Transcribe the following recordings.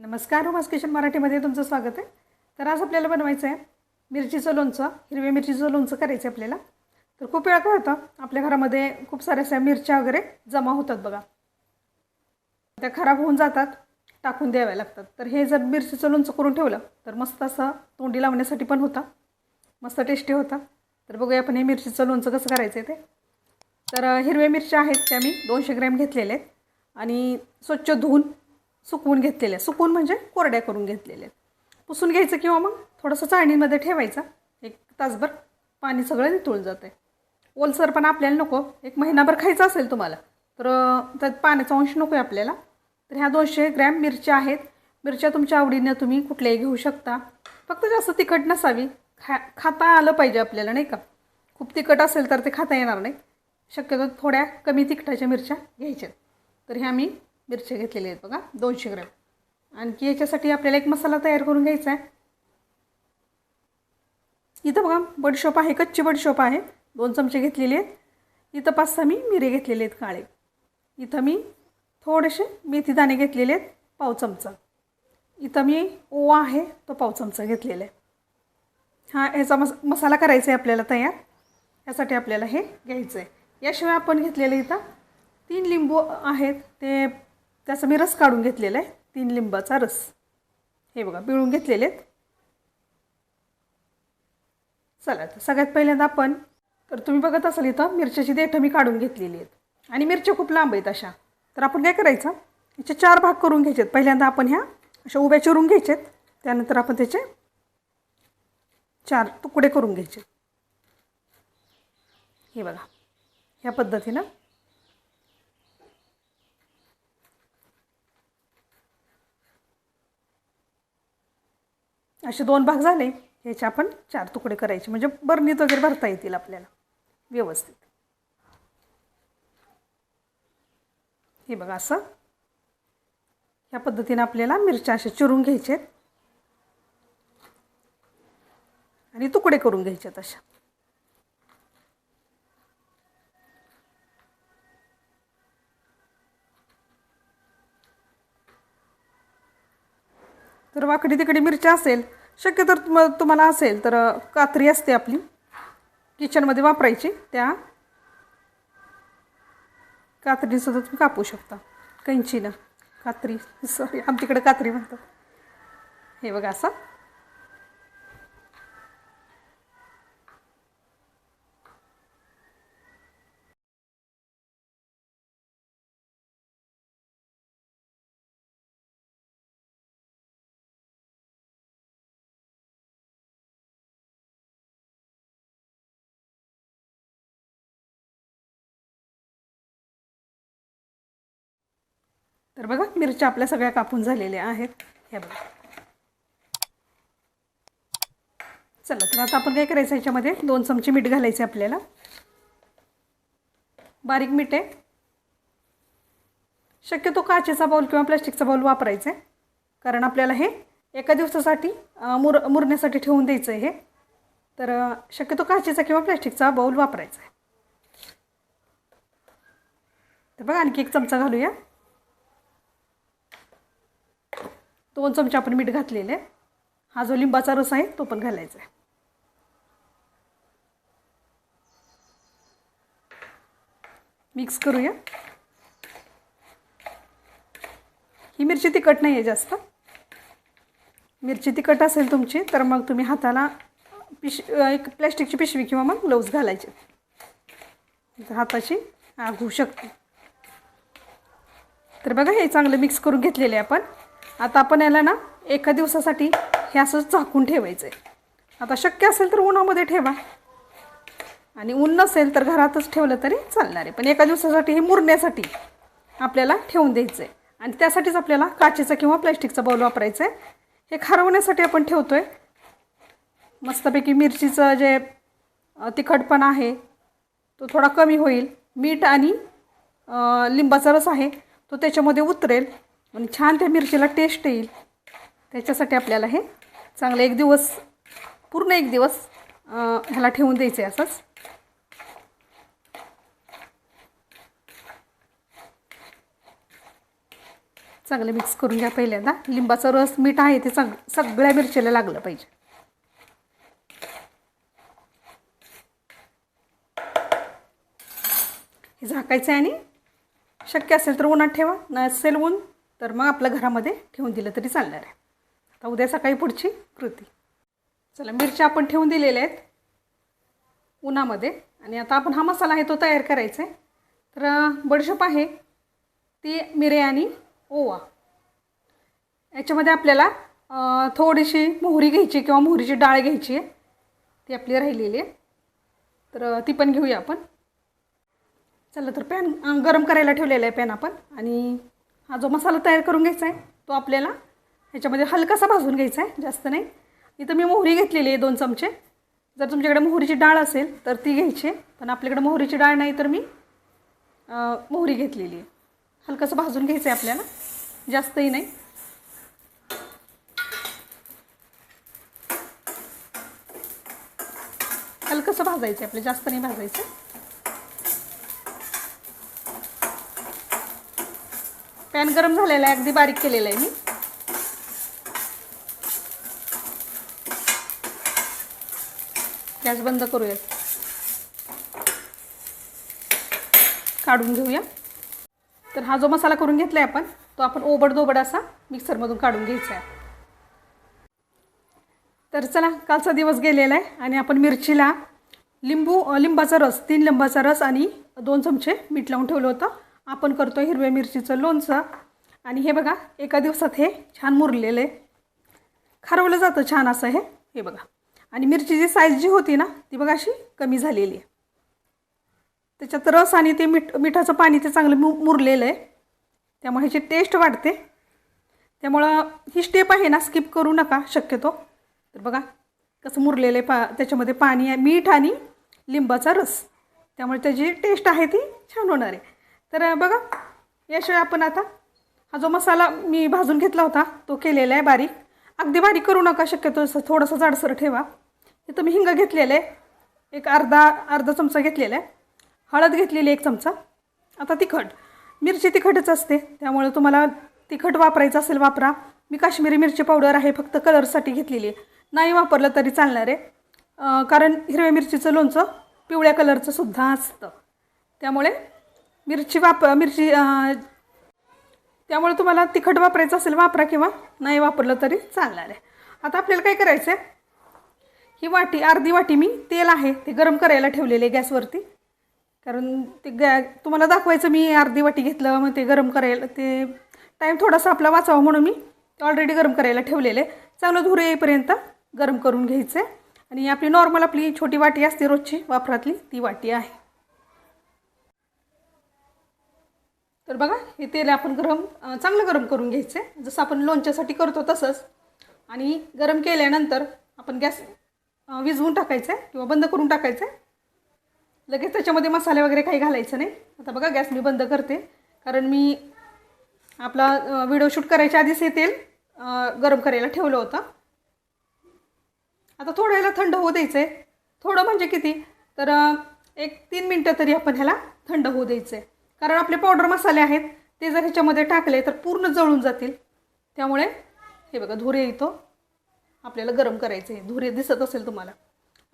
नमस्कार उमास किशन मराठीमध्ये तुमचं स्वागत आहे. तर आज आपल्याला बनवायचं आहे मिरचीचं लोणचं हिरव्या मिरचीचं लोणचं करायचं आहे आपल्याला. तर खूप वेळा काय होतं आपल्या घरामध्ये खूप साऱ्या अशा मिरच्या वगैरे जमा होतात बघा. त्या खराब होऊन जातात टाकून द्याव्या लागतात. तर हे जर मिरचीचं लोणचं करून ठेवलं तर मस्त असं तोंडी लावण्यासाठी पण होतं. मस्त टेस्टी होतं. तर बघूया आपण हे मिरचीचं लोणचं कसं करायचं आहे ते. तर हिरव्या मिरच्या आहेत त्या मी दोनशे ग्रॅम घेतलेल्या आहेत. आणि स्वच्छ धुवून सुकवून घेतलेल्या सुकवून म्हणजे कोरड्या करून घेतलेल्या आहेत पुसून घ्यायचं किंवा मग थोडंसं चाळणीमध्ये ठेवायचं. एक तासभर पाणी सगळं नितळून जातं आहे ओलसर पण आपल्याला नको. एक महिनाभर खायचं असेल तुम्हाला तर त्यात पाण्याचा अंश नको आहे आपल्याला. तर ह्या दोनशे ग्रॅम मिरच्या आहेत. मिरच्या तुमच्या आवडीनं तुम्ही कुठल्याही घेऊ शकता. फक्त जास्त तिखट नसावी. खा खाता आलं पाहिजे आपल्याला नाही का? खूप तिखट असेल तर ते खाता येणार नाही. शक्यतो थोड्या कमी तिखटाच्या मिरच्या घ्यायच्या तर ह्या मी मिरच्या घेतलेल्या आहेत बघा दोनशे ग्रॅम. आणखी याच्यासाठी आपल्याला एक मसाला तयार करून घ्यायचा आहे. इथं बघा बडशोप आहे कच्ची बडशोप आहे. दोन चमचे घेतलेले आहेत. इथं पाच सहा मी मिरे घेतलेले आहेत काळे. इथं मी थोडेसे मेथी दाणे घेतलेले आहेत पाव चमचा. इथं मी ओवा आहे तो पाव चमचा घेतलेला आहे. हा ह्याचा मस मसाला करायचा आहे आपल्याला तयार. यासाठी आपल्याला हे घ्यायचं आहे. याशिवाय आपण घेतलेलं इथं तीन लिंबू आहेत ते त्याचा मी रस काढून घेतलेला आहे. तीन लिंबाचा रस. हे बघा पिळून घेतलेले आहेत. चला तर सगळ्यात पहिल्यांदा आपण तर तुम्ही बघत असाल इथं मिरच्याची देठं मी काढून घेतलेली आहेत. आणि मिरच्या खूप लांब आहेत अशा. तर आपण काय करायचं? याचे चार भाग करून घ्यायचे आहेत पहिल्यांदा आपण ह्या अशा उभ्या चिरून घ्यायचे आहेत त्यानंतर आपण त्याचे चार तुकडे करून घ्यायचे. हे बघा ह्या पद्धतीनं असे दोन भाग झाले ह्याचे आपण चार तुकडे करायचे. म्हणजे बरणीत वगैरे भरता येतील आपल्याला व्यवस्थित. हे बघा असं. ह्या पद्धतीनं आपल्याला मिरच्या अशा चिरून घ्यायच्या आहेत. आणि तुकडे करून घ्यायचे आहेत अशा. तर वाकडी तिकडे मिरच्या असेल शक्यतो तुम तुम्हाला असेल तर कात्री असते आपली. किचनमध्ये वापरायची त्या कात्रीसुद्धा तुम्ही कापू शकता. कैंचीनं. कात्री सॉरी आमच्याकडे कात्री म्हणतात. हे बघा असं. तर बघा मिरच्या आपल्या सगळ्या कापून झालेल्या आहेत. हे बघा. चला तर आता आपण काय करायचं याच्यामध्ये? दोन चमचे मीठ घालायचे आपल्याला. बारीक मीठ आहे. शक्यतो काचेचा बाऊल किंवा प्लास्टिकचा बाऊल वापरायचा आहे कारण आपल्याला हे एका दिवसासाठी मुर मुरण्यासाठी ठेवून द्यायचं आहे हे. तर शक्यतो काचेचा किंवा प्लास्टिकचा बाऊल वापरायचा आहे तर बघा आणखी एक चमचा घालूया. दोन चमचे आपण मीठ घातलेले आहे. हा जो लिंबाचा रस आहे तो पण घालायचा आहे. मिक्स करूया. ही मिरची तिखट नाही आहे जास्त. मिरची तिखट असेल तुमची तर मग तुम्ही हाताला पिश एक प्लॅस्टिकची पिशवी किंवा मग ग्लव्ज घालायचे. हाताशी हाताची शकते. तर बघा हे चांगलं मिक्स करून घेतलेले आपण. आता आपण याला ना एका दिवसासाठी हे असं झाकून ठेवायचं आहे आता शक्य असेल तर उन्हामध्ये ठेवा. आणि ऊन नसेल तर घरातच ठेवलं तरी चालणार आहे. पण एका दिवसासाठी हे मुरण्यासाठी आपल्याला ठेवून द्यायचं आहे आणि त्यासाठीच आपल्याला काचेचा किंवा प्लॅस्टिकचा बाऊल वापरायचा आहे हे खारवण्यासाठी आपण ठेवतो आहे मस्तपैकी मिरचीचं जे तिखटपण तिखटपणा आहे तो थोडा कमी होईल. मीठ आणि लिंबाचा रस आहे तो त्याच्यामध्ये उतरेल. आणि छान त्या मिरचीला टेस्ट येईल. त्याच्यासाठी आपल्याला हे चांगलं एक दिवस पूर्ण एक दिवस ह्याला ठेवून द्यायचं आहे असंच. चांगलं मिक्स करून घ्या पहिल्यांदा. लिंबाचा रस मीठ आहे ते सग सगळ्या मिरचीला लागलं पाहिजे. हे झाकायचं आहे आणि शक्य असेल तर उन्हात ठेवा नसेल ऊन तर मग आपल्या घरामध्ये ठेवून दिलं तरी चालणार आहे. आता उद्या सकाळी पुढची कृती. चला मिरच्या आपण ठेवून दिलेल्या आहेत उन्हामध्ये. आणि आता आपण हा मसाला आहे तो तयार करायचा आहे. तर अं, आहे ती मिरे आणि ओवा. याच्यामध्ये आपल्याला थोडीशी मोहरी घ्यायची किंवा मोहरीची डाळ घ्यायची आहे. ती आपली राहिलेली आहे. तर ती पण घेऊया आपण. चला तर पॅन गरम करायला ठेवलेला आहे पॅन आपण. आणि हा जो मसाला तयार करून घ्यायचा आहे तो आपल्याला ह्याच्यामध्ये हलकासा भाजून घ्यायचा आहे जास्त नाही. इथं मी मोहरी घेतलेली आहे दोन चमचे. जर तुमच्याकडे मोहरीची डाळ असेल तर ती घ्यायची. आहे पण आपल्याकडे मोहरीची डाळ नाही तर मी मोहरी घेतलेली आहे. हलकंसं भाजून घ्यायचं आहे आपल्याला. जास्तही नाही. हलकंसं भाजायचं आहे आपलं जास्त नाही भाजायचं. पॅन गरम झालेला आहे अगदी बारीक केलेला आहे मी. गॅस बंद करूयात. काढून घेऊया. तर हा जो मसाला करून घेतला आहे आपण तो आपण ओबड दोबड असा मिक्सरमधून काढून घ्यायचा आहे. तर चला कालचा दिवस गेलेला आहे आणि आपण मिरचीला लिंबू लिंबाचा रस तीन लिंबाचा रस आणि दोन चमचे मीठ लावून ठेवलं होतं. आपण करतो हिरव्या मिरचीचं लोणचं. आणि हे बघा एका दिवसात हे छान मुरलेलं. आहे खारवलं जातं छान असं हे. हे बघा. आणि मिरचीची साईज जी होती ना ती बघा अशी कमी झालेली आहे. त्याच्यात रस आणि ते मीठ मिठाचं पाणी ते चांगलं मु मुरलेलं आहे. त्यामुळे ह्याची टेस्ट वाढते. त्यामुळं ही स्टेप आहे ना स्किप करू नका शक्यतो. तर बघा कसं मुरलेलं आहे पा त्याच्यामध्ये पाणी आहे मीठ आणि लिंबाचा रस. त्यामुळे त्याची टेस्ट आहे ती छान होणार आहे. तर बघा याशिवाय आपण आता हा जो मसाला मी भाजून घेतला होता तो केलेला आहे बारीक. अगदी बारीक करू नका शक्यतो असं थोडंसं जाडसर ठेवा. इथं मी हिंग घेतलेलं आहे. एक अर्धा अर्धा चमचा घेतलेला आहे. हळद घेतलेली एक चमचा. आता तिखट. मिरची तिखटच असते त्यामुळे तुम्हाला तिखट वापरायचं असेल वापरा. मी काश्मीरी मिरची पावडर आहे फक्त कलरसाठी घेतलेली आहे. नाही वापरलं तरी चालणार आहे. कारण हिरव्या मिरचीचं लोणचं पिवळ्या कलरचं सुद्धा असतं. त्यामुळे मिरची वाप मिरची त्यामुळे तुम्हाला तिखट वापरायचं असेल वापरा किंवा नाही वापरलं तरी चालणार आहे. आता आपल्याला काय करायचं आहे ही वाटी अर्धी वाटी मी तेल आहे ते गरम करायला ठेवलेले गॅसवरती. कारण ते गॅ तुम्हाला दाखवायचं मी अर्धी वाटी घेतलं मग ते गरम करायला ते टाईम थोडासा आपला वाचावा म्हणून मी ऑलरेडी गरम करायला ठेवलेले चांगलं धुरे येईपर्यंत गरम करून घ्यायचं आहे आणि आपली नॉर्मल आपली छोटी वाटी असते रोजची वापरातली ती वाटी आहे. तर बघा हे तेल आपण गरम चांगलं गरम करून घ्यायचं आहे जसं आपण लोणच्यासाठी करतो तसंच. आणि गरम केल्यानंतर आपण गॅस विझवून टाकायचं आहे किंवा बंद करून टाकायचं आहे लगेच त्याच्यामध्ये मसाले वगैरे काही घालायचं नाही. आता बघा गॅस मी बंद करते. कारण मी आपला व्हिडिओ शूट करायच्या आधीच हे तेल गरम करायला ठेवलं होतं. आता थोडं ह्याला थंड होऊ द्यायचं आहे थोडं म्हणजे किती? तर एक तीन मिनटं तरी आपण ह्याला थंड होऊ द्यायचं आहे कारण आपले पावडर मसाले आहेत ते जर ह्याच्यामध्ये टाकले तर पूर्ण जळून जातील. त्यामुळे हे बघा धुरे येतो आपल्याला गरम करायचं आहे धुरे दिसत असेल तुम्हाला.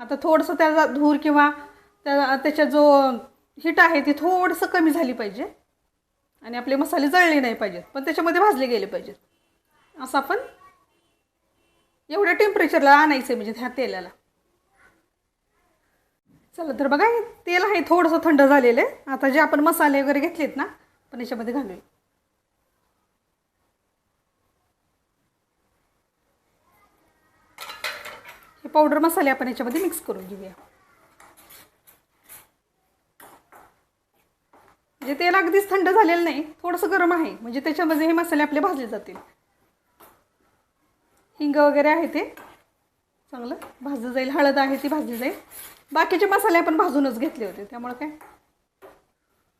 आता थोडंसं त्याचा धूर किंवा त्या त्याच्या जो हिट आहे ती थोडंसं कमी झाली पाहिजे. आणि आपले मसाले जळले नाही पाहिजेत पण त्याच्यामध्ये भाजले गेले पाहिजेत. असं आपण एवढ्या टेम्परेचरला आणायचं आहे म्हणजे ह्या तेलाला. चला तर बघा हे तेल आहे थोडंसं थंड झालेलं आहे. आता जे आपण मसाले वगैरे घेतलेत ना पण याच्यामध्ये घालूया. हे पावडर मसाले आपण याच्यामध्ये मिक्स करून घेऊया. म्हणजे तेल अगदीच थंड झालेलं नाही थोडंसं गरम आहे. म्हणजे त्याच्यामध्ये हे मसाले आपले भाजले जातील. हिंग वगैरे आहे ते. चांगलं भाजलं जाईल हळद आहे ती भाजली जाईल. बाकीचे मसाले आपण भाजूनच घेतले होते त्यामुळे काय?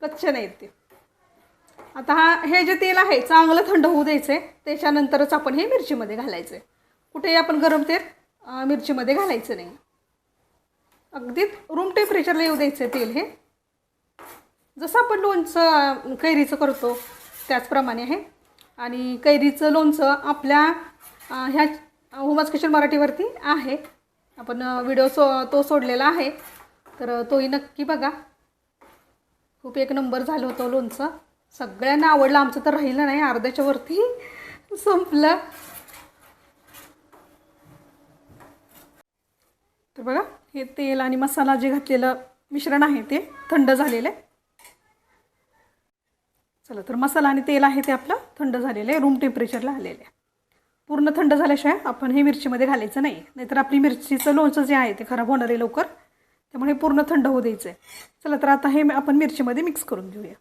कच्चे नाहीत ते. आता हा हे जे तेल आहे चांगलं थंड होऊ द्यायचं आहे. त्याच्यानंतरच आपण हे मिरचीमध्ये घालायचं आहे. कुठेही आपण गरम तेल मिरचीमध्ये घालायचं नाही. अगदी रूम टेम्परेचरला येऊ द्यायचं आहे तेल हे. जसं आपण लोणचं कैरीचं करतो त्याचप्रमाणे आहे. आणि कैरीचं लोणचं आपल्या ह्या हुमाच किचन मराठीवरती आहे. आपण व्हिडिओ सो तो सोडलेला आहे. तर तोही नक्की बघा. खूप एक नंबर झालं होतं लोणचं. सगळ्यांना आवडलं. आमचं तर राहिलं नाही. अर्ध्याच्या वरती संपलं. तर बघा हे तेल आणि मसाला जे घातलेलं मिश्रण आहे ते थंड झालेलं आहे. चला तर मसाला आणि तेल आहे ते आपलं थंड झालेलं आहे. रूम टेम्परेचरला आलेलं आहे. पूर्ण थंड झाल्याशिवाय आपण हे मिरचीमध्ये घालायचं नाही. नाहीतर आपली मिरचीचं लोणचं जे आहे ते खराब होणार आहे लवकर. त्यामुळे हे पूर्ण थंड होऊ द्यायचं आहे चला तर आता हे आपण मिरचीमध्ये मिक्स करून घेऊया.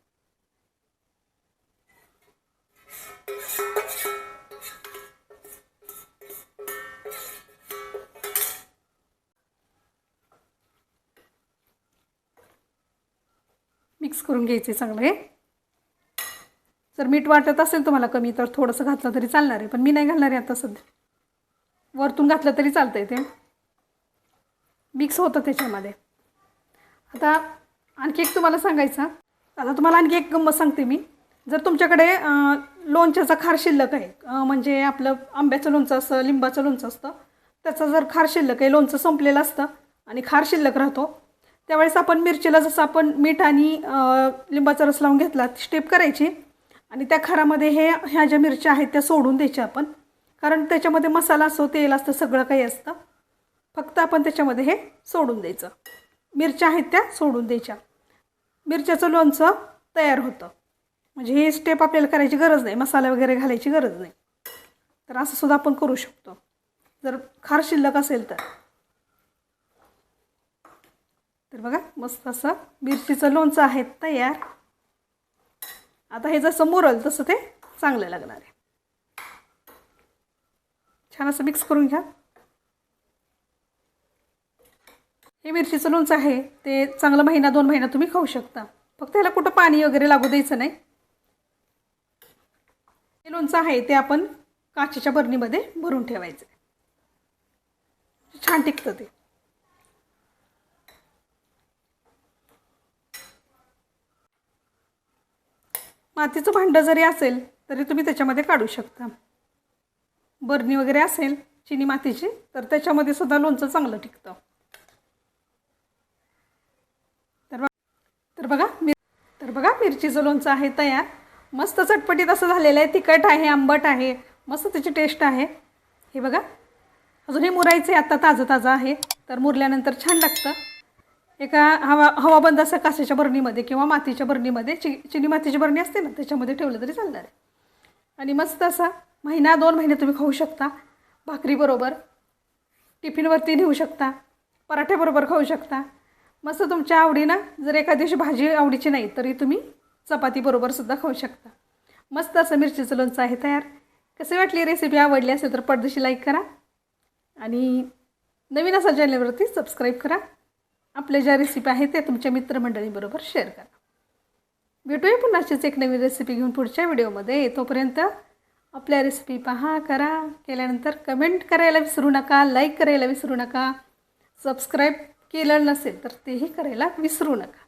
मिक्स करून घ्यायचे चांगलं हे. तर मीठ वाटत असेल तुम्हाला कमी तर थोडंसं घातलं तरी चालणार आहे. पण मी नाही घालणार आहे आता सध्या. वरतून घातलं तरी चालतं आहे ते. मिक्स होतं त्याच्यामध्ये. आता आणखी एक तुम्हाला सांगायचं. आता तुम्हाला आणखी एक गंमत सांगते मी. जर तुमच्याकडे लोणच्याचा खार शिल्लक आहे म्हणजे आपलं आंब्याचं लोणचं असतं लिंबाचं लोणचं असतं त्याचं जर खार शिल्लक आहे लोणचं संपलेलं असतं आणि खार शिल्लक राहतो त्यावेळेस आपण मिरचीला जसं आपण मीठ आणि लिंबाचा रस लावून घेतला स्टेप करायची. आणि त्या खारामध्ये हे ह्या ज्या मिरच्या आहेत त्या सोडून द्यायच्या आपण. कारण त्याच्यामध्ये मसाला असतो तेल असतं सगळं काही असतं. फक्त आपण त्याच्यामध्ये हे सोडून द्यायचं. मिरच्या आहेत त्या सोडून द्यायच्या. मिरच्याचं लोणचं तयार होतं. म्हणजे हे स्टेप आपल्याला करायची गरज नाही. मसाला वगैरे घालायची गरज नाही. तर असं सुद्धा आपण करू शकतो. जर खार शिल्लक असेल तर. तर बघा मस्त असं मिरचीचं लोणचं आहे तयार. आता हे जसं मुरल तसं ते चांगलं लागणार आहे. छान असं मिक्स करून घ्या. हे मिरचीचं लोणचं आहे ते चांगलं महिना दोन महिना तुम्ही खाऊ शकता. फक्त ह्याला कुठं पाणी वगैरे लागू द्यायचं नाही. हे लोणचं आहे ते आपण काचेच्या बरणीमध्ये भरून ठेवायचं छान टिकतं ते. मातीचं भांडं जरी असेल तरी तुम्ही त्याच्यामध्ये काढू शकता. बरणी वगैरे असेल चिनी मातीची तर त्याच्यामध्ये सुद्धा लोणचं चांगलं टिकतं. तर बघ तर बघा मिर तर बघा मिरचीचं लोणचं आहे तयार. मस्त चटपटीत असं झालेलं आहे तिखट आहे आंबट आहे मस्त त्याची टेस्ट आहे. हे बघा अजून हे मुरायचं आहे आत्ता ताजं ताजं आहे. तर मुरल्यानंतर छान लागतं. एका हवा हवाबंद असं काचेच्या बरणीमध्ये किंवा मातीच्या बरणीमध्ये चि चिनी मातीची बरणी असते ना त्याच्यामध्ये ठेवलं तरी चालणार आहे. आणि मस्त असा महिना दोन महिने तुम्ही खाऊ शकता. भाकरीबरोबर टिफिनवरती नेऊ शकता पराठ्याबरोबर खाऊ शकता. मस्त तुमच्या आवडीनं जर एका दिवशी भाजी आवडीची नाही तरी तुम्ही चपातीबरोबर सुद्धा खाऊ शकता. मस्त असं मिरचीचं लोणचं आहे तयार. कसे वाटली रेसिपी आवडली असेल तर पडदेशी लाईक करा. आणि नवीन असा चॅनलवरती सबस्क्राईब करा. आपल्या ज्या रेसिपी आहेत त्या तुमच्या मित्रमंडळीबरोबर शेअर करा. भेटूया पुन्हा अशीच एक नवीन रेसिपी घेऊन पुढच्या व्हिडिओमध्ये तोपर्यंत आपल्या रेसिपी पहा करा. केल्यानंतर कमेंट करायला विसरू नका लाईक करायला विसरू नका. सबस्क्राईब केलं नसेल तर तेही करायला विसरू नका.